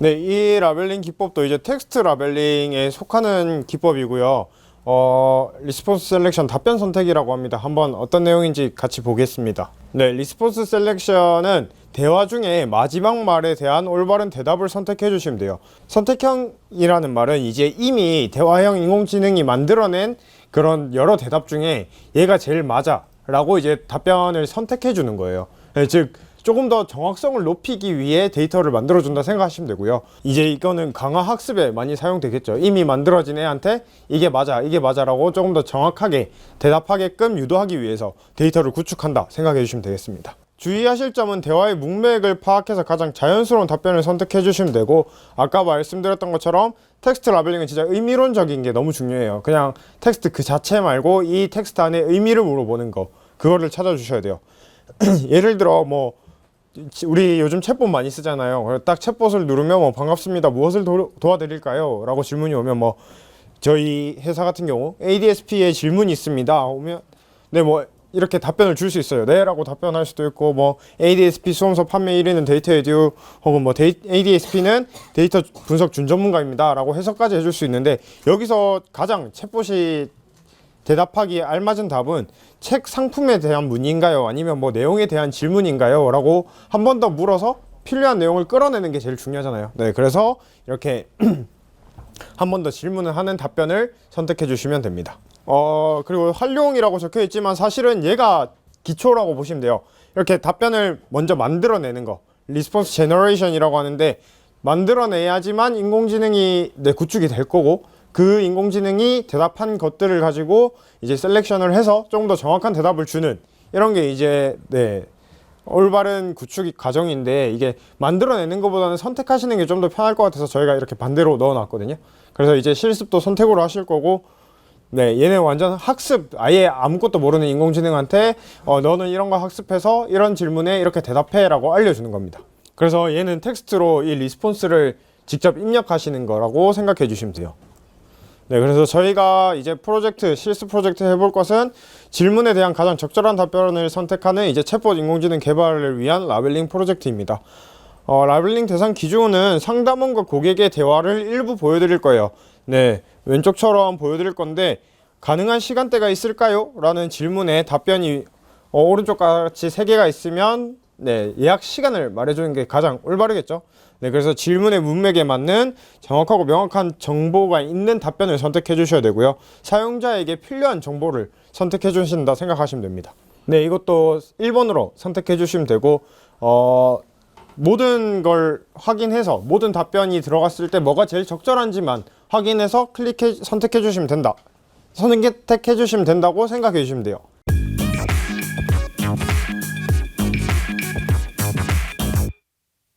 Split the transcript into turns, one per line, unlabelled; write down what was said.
네, 이 라벨링 기법도 이제 텍스트 라벨링에 속하는 기법이고요. 어, 리스폰스 셀렉션 답변 선택이라고 합니다. 한번 어떤 내용인지 같이 보겠습니다. 네, 리스폰스 셀렉션은 대화 중에 마지막 말에 대한 올바른 대답을 선택해 주시면 돼요. 선택형이라는 말은 이제 이미 대화형 인공지능이 만들어낸 그런 여러 대답 중에 얘가 제일 맞아 라고 이제 답변을 선택해 주는 거예요. 네, 즉 조금 더 정확성을 높이기 위해 데이터를 만들어 준다 생각하시면 되고요. 이제 이거는 강화 학습에 많이 사용되겠죠. 이미 만들어진 애한테 이게 맞아, 이게 맞아 라고 조금 더 정확하게 대답하게끔 유도하기 위해서 데이터를 구축한다 생각해 주시면 되겠습니다. 주의하실 점은 대화의 문맥을 파악해서 가장 자연스러운 답변을 선택해 주시면 되고 아까 말씀드렸던 것처럼 텍스트 라벨링은 진짜 의미론적인 게 너무 중요해요. 그냥 텍스트 그 자체 말고 이 텍스트 안에 의미를 물어보는 거 그거를 찾아주셔야 돼요. 예를 들어 뭐 우리 요즘 챗봇 많이 쓰잖아요. 딱 챗봇을 누르면 뭐 반갑습니다. 무엇을 도, 도와드릴까요? 라고 질문이 오면 뭐 저희 회사 같은 경우 ADSP에 질문이 있습니다. 오면 네 뭐 이렇게 답변을 줄 수 있어요. 네라고 답변할 수도 있고 뭐 ADSP 수험서 판매 1위는 데이터 에듀 혹은 뭐 데이, ADSP는 데이터 분석 준 전문가입니다라고 해석까지 해줄 수 있는데 여기서 가장 챗봇이 대답하기에 알맞은 답은 책 상품에 대한 문의인가요? 아니면 뭐 내용에 대한 질문인가요? 라고 한 번 더 물어서 필요한 내용을 끌어내는 게 제일 중요하잖아요. 네, 그래서 이렇게 한 번 더 질문을 하는 답변을 선택해 주시면 됩니다. 어, 그리고 활용이라고 적혀 있지만 사실은 얘가 기초라고 보시면 돼요. 이렇게 답변을 먼저 만들어내는 거. 리스폰스 제너레이션이라고 하는데 만들어내야지만 인공지능이 네, 구축이 될 거고 그 인공지능이 대답한 것들을 가지고 이제 셀렉션을 해서 조금 더 정확한 대답을 주는 이런 게 이제 네 올바른 구축 과정인데 이게 만들어내는 것보다는 선택하시는 게 좀 더 편할 것 같아서 저희가 이렇게 반대로 넣어놨거든요. 그래서 이제 실습도 선택으로 하실 거고 네, 얘는 완전 학습, 아예 아무것도 모르는 인공지능한테 어, 너는 이런 거 학습해서 이런 질문에 이렇게 대답해라고 알려주는 겁니다. 그래서 얘는 텍스트로 이 리스폰스를 직접 입력하시는 거라고 생각해 주시면 돼요. 네, 그래서 저희가 이제 프로젝트, 실습 프로젝트 해볼 것은 질문에 대한 가장 적절한 답변을 선택하는 이제 챗봇 인공지능 개발을 위한 라벨링 프로젝트입니다. 어, 라벨링 대상 기준은 상담원과 고객의 대화를 일부 보여드릴 거예요. 네, 왼쪽처럼 보여드릴 건데 가능한 시간대가 있을까요? 라는 질문에 답변이 어, 오른쪽 같이 세 개가 있으면 네, 예약 시간을 말해주는 게 가장 올바르겠죠. 네, 그래서 질문의 문맥에 맞는 정확하고 명확한 정보가 있는 답변을 선택해 주셔야 되고요. 사용자에게 필요한 정보를 선택해 주신다 생각하시면 됩니다. 네, 이것도 1번으로 선택해 주시면 되고, 어, 모든 걸 확인해서 모든 답변이 들어갔을 때 뭐가 제일 적절한지만 확인해서 클릭해 선택해 주시면 된다. 선택해 주시면 된다고 생각해 주시면 돼요.